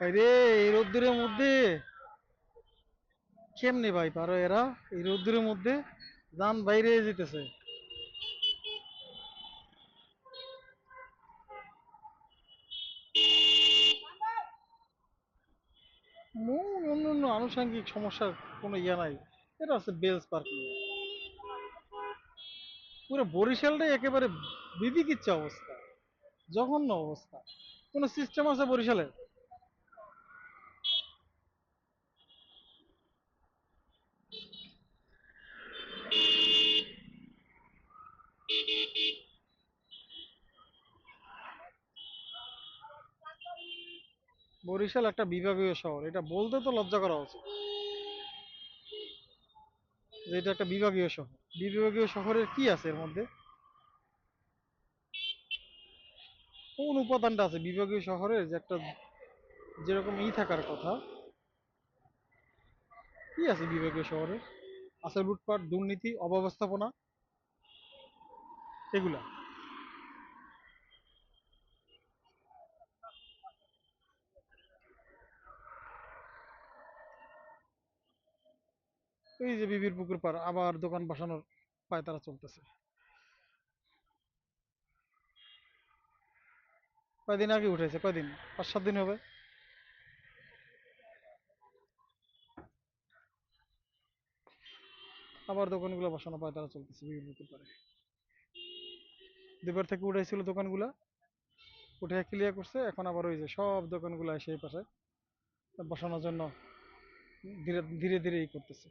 রে এই রোদ্দুরের মধ্যে? কেমনে ভাই পারো এরা? এই রোদ্দুরের মধ্যে যান বাইরে যেতেছে। অন্য আনুষঙ্গিক সমস্যার কোনো ইয়া নাই। এটা আছে বেলস পার্কিং পুরো বরিশালটাই একেবারে বিধিকিচ্ছা অবস্থা। জঘন্য অবস্থা। কোনো সিস্টেম আছে বরিশালে বরিশাল একটা বিভাগীয় শহর, এটা বলতে তো লজ্জা করা উচিত। যে এটা একটা বিভাগীয় শহর। বিভাগীয় শহরের কি আছে এর মধ্যে? কোন উপাদানটা আছে বিভাগীয় শহরের যে একটা যেরকম ই থাকার কথা? কি আছে বিভাগীয় শহরে আছে লুটপাট দুর্নীতি, অব্যবস্থাপনা এগুলা। এই যে বিবির পুকুর পার, আবার দোকান বসানোর পায়তারা চলতেছে। কয়দিন আগে উঠেছে, কয়দিন? পাঁচ সাত দিন হবে। আবার দোকানগুলো বসানো পায়তারা চলতেছে বিবির পুকুর পারে দুবার থেকে উঠাইছিল দোকানগুলা। উঠে ক্লিয়ার করছে, এখন আবার ওই যে সব দোকানগুলো এসে এই পাশে বসানোর জন্য ধীরে ধীরে ধীরে ই করতেছে।